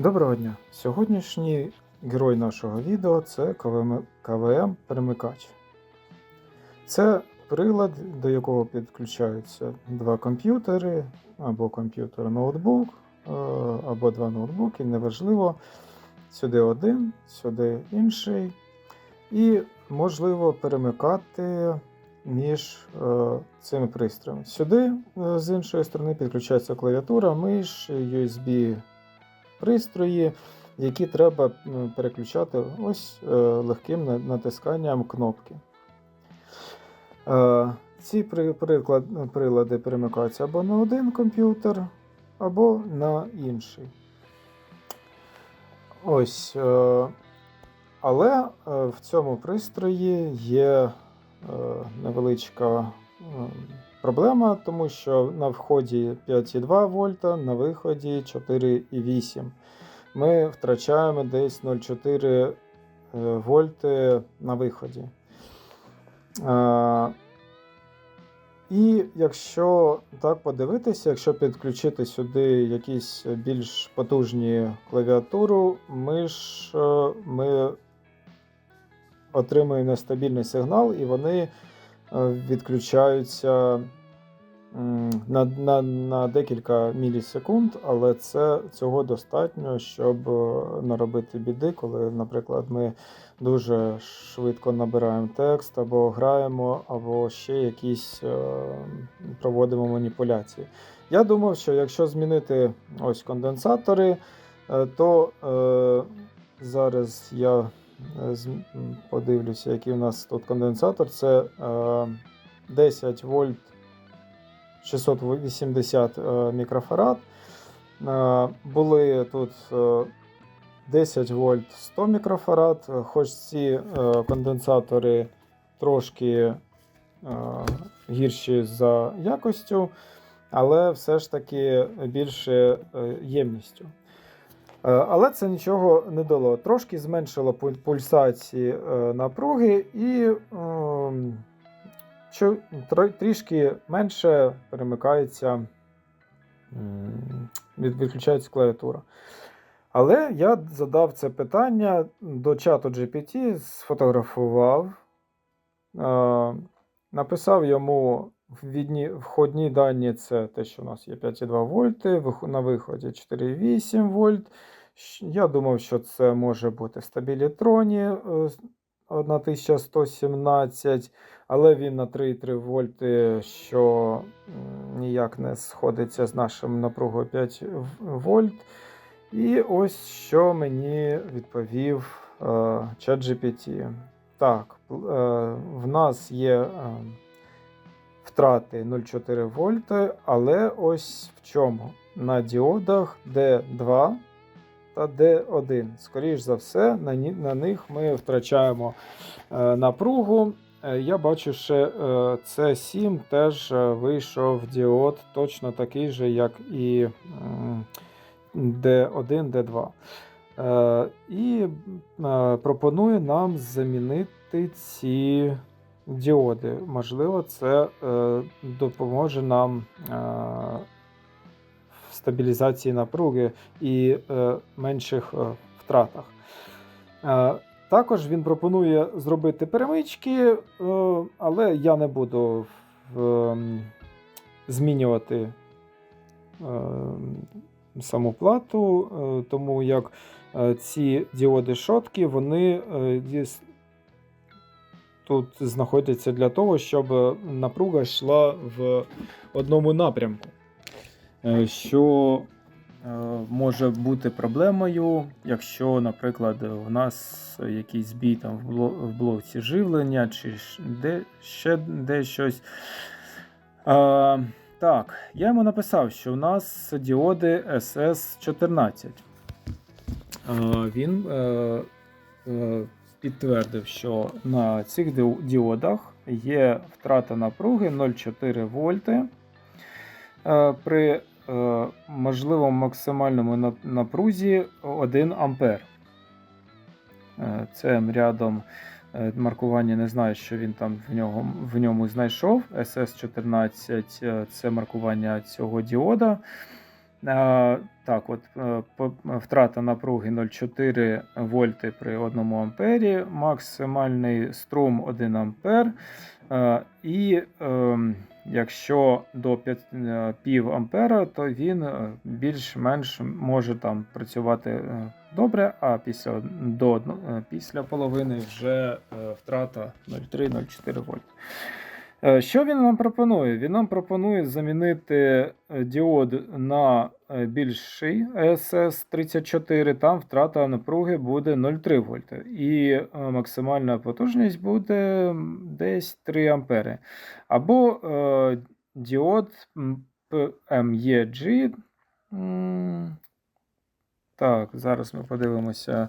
Доброго дня! Сьогоднішній герой нашого відео це КВМ перемикач. Це прилад, до якого підключаються два комп'ютери, або комп'ютер-ноутбук, е, або два ноутбуки, неважливо. Сюди один, сюди інший. І можливо перемикати між е, цими пристроями. Сюди, е, з іншої сторони, підключається клавіатура, миш, USB пристрої, які треба переключати ось е, легким натисканням кнопки. Е, Ці прилади перемикаються або на один комп'ютер, або на інший. Ось. е, Але в цьому пристрої є невеличка проблема, тому що на вході 5,2 вольта, на виході 4,8. Ми втрачаємо десь 0,4 е, вольти на виході. Е, І якщо так подивитися, якщо підключити сюди якісь більш потужні клавіатуру, ми ж е, ми отримуємо нестабільний сигнал, і вони відключаються на, на, на декілька мілісекунд, але це цього достатньо, щоб е, наробити біди, коли, наприклад, ми дуже швидко набираємо текст, або граємо, або ще якісь е, проводимо маніпуляції. Я думав, що якщо змінити ось конденсатори, е, то е, зараз я е, подивлюся, який у нас тут конденсатор. Це е, 10 вольт 680 е, мікрофарад. Е, Були тут е, 10 вольт 100 мікрофарад, е, хоч ці е, конденсатори трошки е, гірші за якостю, але все ж таки більше е, ємністю. Е, Але це нічого не дало. Трошки зменшило пульсації е, напруги і ем, трішки менше перемикається, відключається клавіатура. Але я задав це питання до чату GPT, сфотографував, е, написав йому входні дані це те, що у нас є 5,2 вольти, на виході 4,8 вольт. Я думав, що це може бути стабілітроні е, 1117, але він на 3,3 вольти, що ніяк не сходиться з нашим напругою 5 вольт. І ось що мені відповів е, ChatGPT. Так, е, в нас є е, втрати 0,4 вольти, але ось в чому? На діодах D2 та D1. Скоріш за все, на, на них ми втрачаємо е, напругу. Е, Я бачу, що е, C7 теж е, вийшов діод точно такий же, як і м, D1, D2. Е, І пропонує нам замінити ці діоди. Можливо, це е, допоможе нам е, в стабілізації напруги і е, менших е, втратах. Е, Також він пропонує зробити перемички, е, але я не буду ем, змінювати е, саму плату, е, тому як е, ці діоди шотки, вони е, тут знаходяться для того, щоб напруга йшла в одному напрямку. Е, Що е, може бути проблемою, якщо, наприклад, у нас якийсь збій там в бло- блоці живлення чи де, ще де щось. А, так, я йому написав, що у нас діоди SS14. А, він е, е, підтвердив, що на цих діодах є втрата напруги 0,4 вольти. Е, при е, можливому максимальному напрузі 1 ампер. Це рядом е, маркування не знаю, що він там в, нього, в ньому знайшов. SS14 е, це маркування цього діода. Е, так, от е, втрата напруги 0,4 вольти при 1 ампері, максимальний струм 1 ампер. Е, І е, якщо до 5, е, ампера, то він е, більш-менш може там працювати е, добре, а після, до, е, після половини вже е, втрата 0,3-0,4 вольт. Е, Що він нам пропонує? Він нам пропонує замінити е, діод на е, більший SS34, там втрата напруги буде 0,3 вольта. І максимальна потужність буде десь 3 ампери. Або е, діод PMEG. Так, зараз ми подивимося.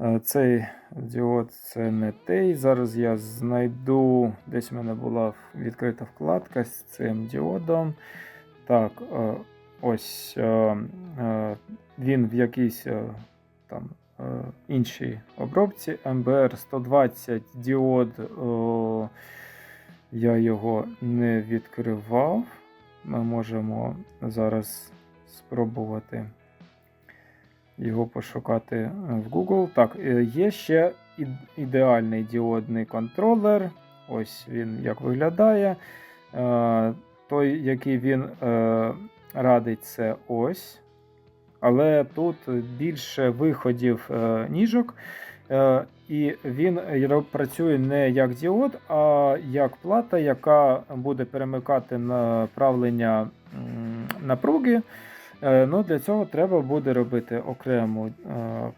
Е, Цей діод це не той. Зараз я знайду, десь в мене була відкрита вкладка з цим діодом. Так, е, ось е, він в якійсь там іншій обробці. MBR 120 діод. Я його не відкривав. Ми можемо зараз спробувати його пошукати е, в Google. Так, е, є ще ідеальний діодний контролер. Ось він як виглядає. Е, Той, який він радить, це ось. Але тут більше виходів ніжок. І він працює не як діод, а як плата, яка буде перемикати направлення напруги. Е, Ну, для цього треба буде робити окрему е,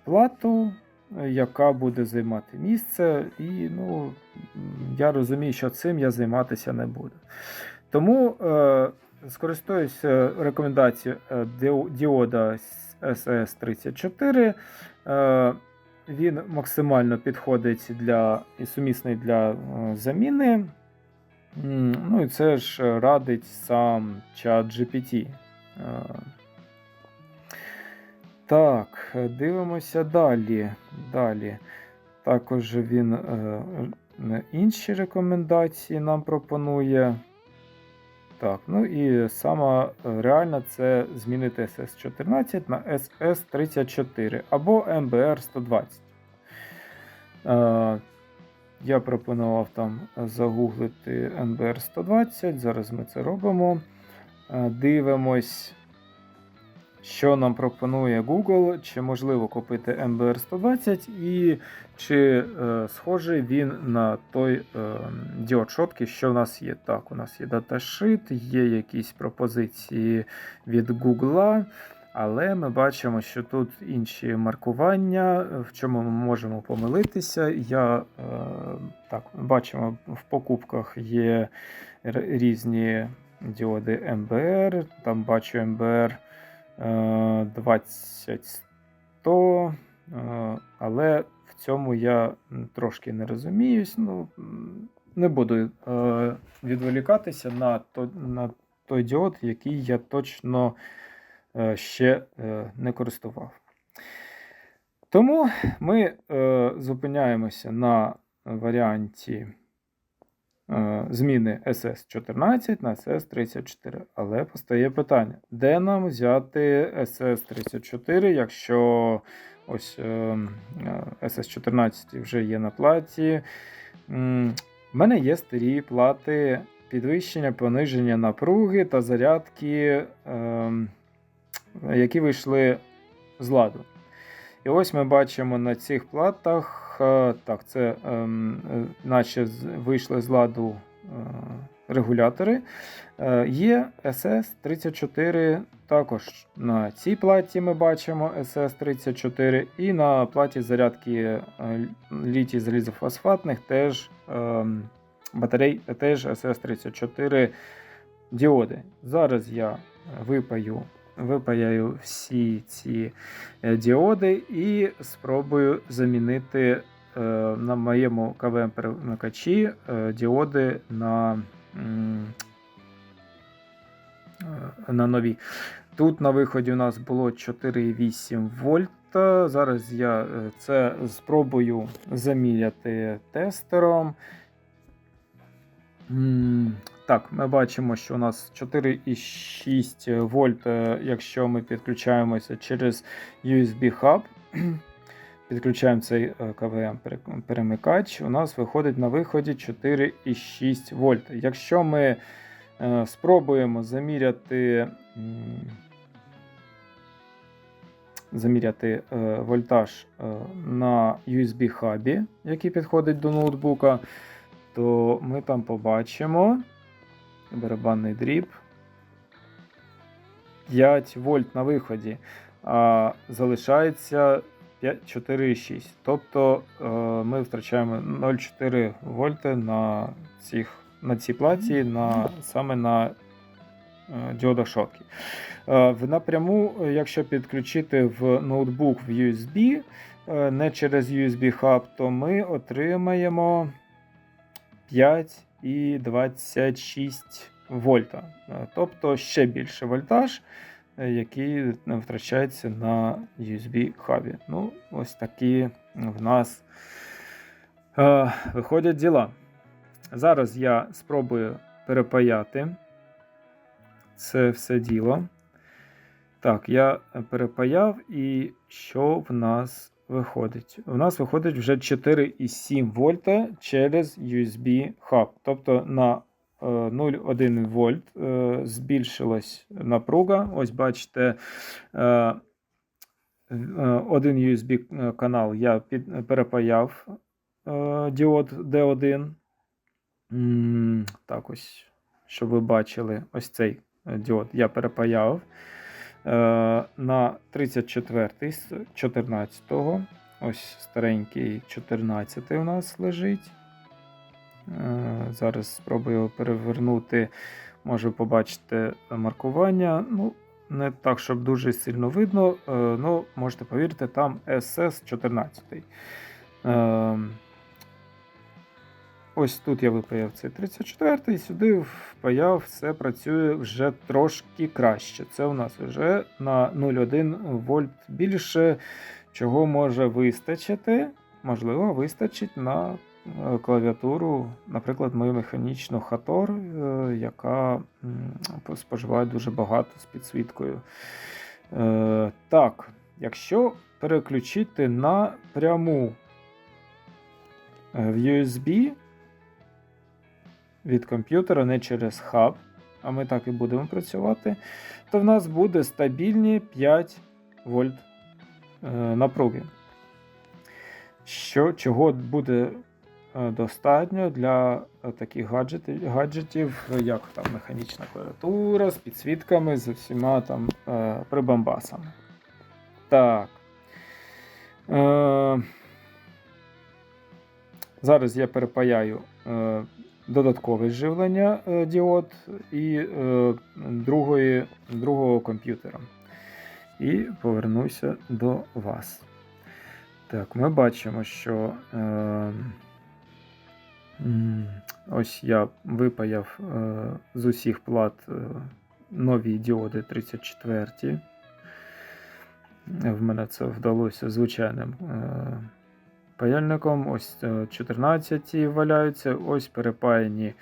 плату, е, яка буде займати місце. І ну, я розумію, що цим я займатися не буду. Тому скористаюся рекомендацією діода SS34. Е, він максимально підходить для і сумісний для заміни. Ну і це ж радить сам чат GPT. Е, Так, дивимося далі. Далі. Також він е, е, інші рекомендації нам пропонує. Так, ну і сама е, реальна це змінити SS14 на SS34 або MBR 120. Е, я пропонував там загуглити MBR 120. Зараз ми це робимо. Е, Дивимось, що нам пропонує Google, чи можливо купити MBR 120 і чи е, схожий він на той е, діод що в нас є. Так, у нас є даташит, є якісь пропозиції від Google, але ми бачимо, що тут інші маркування, в чому ми можемо помилитися. Я е, так, бачимо, в покупках є різні діоди MBR, там бачу е, 20100, е, але в цьому я трошки не розуміюсь. Ну, не буду е, відволікатися на, то, на той діод, який я точно е, ще е, не користував. Тому ми е, зупиняємося на варіанті е, зміни SS14 на SS34. Але постає питання: де нам взяти SS34, якщо ось е, е, SS14 вже є на платі? В мене є старі плати підвищення, пониження напруги та зарядки, е, які вийшли з ладу. І ось ми бачимо на цих платах, е, так, це ем, е, наче вийшли з ладу е, регулятори. Є SS34 також на цій платі ми бачимо SS34, і на платі зарядки літій залізофосфатних теж ем, батарей теж SS34 діоди. Зараз я випаю, випаяю всі ці е, діоди і спробую замінити е, на моєму КВМ перемикачі е, діоди на, на нові. Тут на виході у нас було 4,8 вольта. Зараз я це спробую заміряти тестером. Так, ми бачимо, що у нас 4,6 вольт, е, якщо ми підключаємося через USB хаб. Підключаємо цей е, КВМ-перемикач, у нас виходить на виході 4,6 вольт. Якщо ми е, спробуємо заміряти заміряти вольтаж на USB-хабі, який підходить до ноутбука, то ми там побачимо барабанний дріб 5 вольт на виході, а залишається 4,6. Тобто е, ми втрачаємо 0,4 вольти на цих, на цій платі, на, саме на е, діодах шотки. Е, В напряму, якщо підключити в ноутбук в USB, не через USB хаб, то ми отримаємо 5,26 вольта. Е, Тобто ще більше вольтаж, е, який втрачається на USB хабі. Ну, ось такі в нас е, виходять діла. Зараз я спробую перепаяти це все діло. Так, я перепаяв, і що в нас виходить? У нас виходить вже 4,7 вольта через USB хаб. Тобто на е, 0,1 вольт е, збільшилась напруга. Ось бачите, е, е, один USB канал я перепаяв е, діод D1. Так, ось, щоб ви бачили, ось цей е, діод я перепаяв е, на 34 з 14-го. Ось старенький 14 у нас лежить. Е, Зараз спробую перевернути, можу побачити маркування. Ну, не так, щоб дуже сильно видно. е, Ну, можете повірити, там SS 14. Е, Ось тут я випаяв цей 34-й, сюди впаяв, все працює вже трошки краще. Це у нас вже на 0,1 вольт більше, чого може вистачити. Можливо, вистачить на е, клавіатуру, наприклад, мою механічну Хатор, е, яка споживає дуже багато з підсвіткою. Е, Так, якщо переключити на пряму в USB від комп'ютера, не через хаб, а ми так і будемо працювати, то в нас буде стабільні 5 вольт е, напруги. Що, Чого буде е, достатньо для е, таких гаджетів, гаджетів, як там механічна клавіатура з підсвітками, з всіма там прибамбасами. Так. Зараз я перепаяю додаткове живлення е, діод і е, другої, другого комп'ютера. І повернуся до вас. Так, ми бачимо, що е, ось я випаяв е, з усіх плат е, нові діоди 34. В мене це вдалося звичайним е, паяльником. Ось е, 14 валяються, ось перепаяні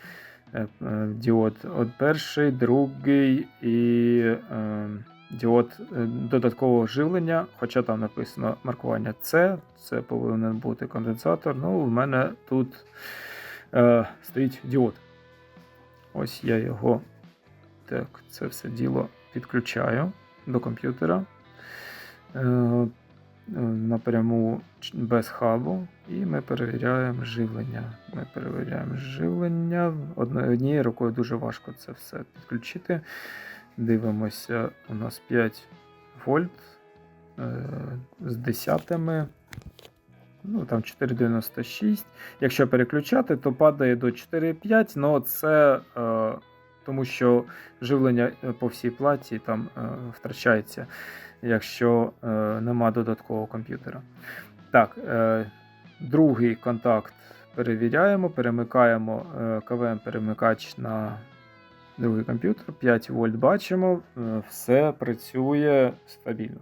е, е, діод от перший, другий і е, діод е, додаткового живлення, хоча там написано маркування С, це повинен бути конденсатор. Ну, в мене тут е, стоїть діод. Ось я його так, це все діло підключаю до комп'ютера. Е, е, Напряму без хабу, і ми перевіряємо живлення. Ми перевіряємо живлення. Однією рукою дуже важко це все підключити. Дивимося, у нас 5 вольт е, з десятими. Ну, там 4,96. Якщо переключати, то падає до 4,5, але це е, тому, що живлення е, по всій платі там е, втрачається, якщо е, нема додаткового комп'ютера. Так, е, другий контакт перевіряємо, перемикаємо е, КВМ-перемикач на другий комп'ютер, 5 вольт бачимо, е, все працює стабільно.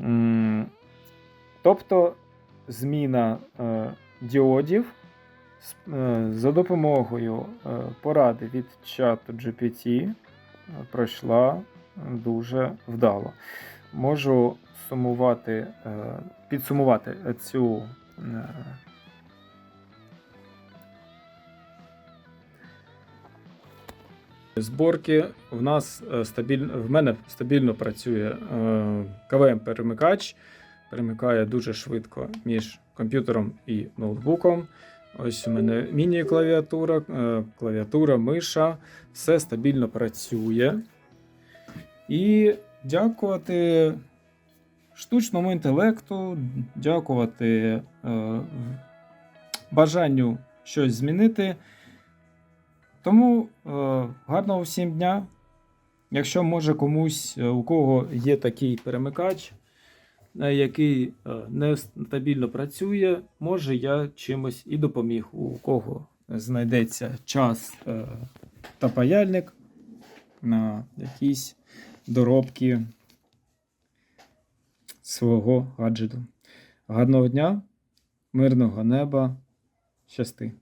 М, Тобто зміна е, діодів е, За допомогою е, поради від чату GPT е, пройшла дуже вдало. Можу сумувати, е, підсумувати цю е, зборки. В нас е, стабільно, в мене стабільно працює КВМ-перемикач, перемикає дуже швидко між комп'ютером і ноутбуком. Ось у мене міні-клавіатура, клавіатура, миша, все стабільно працює. І дякувати штучному інтелекту, дякувати е, бажанню щось змінити. Тому е, гарного всім дня. Якщо може комусь, е, у кого є такий перемикач, е, який е, нестабільно працює, може я чимось і допоміг, у кого знайдеться час та паяльник на якісь доробки свого гаджету. Гарного дня, мирного неба, щасти!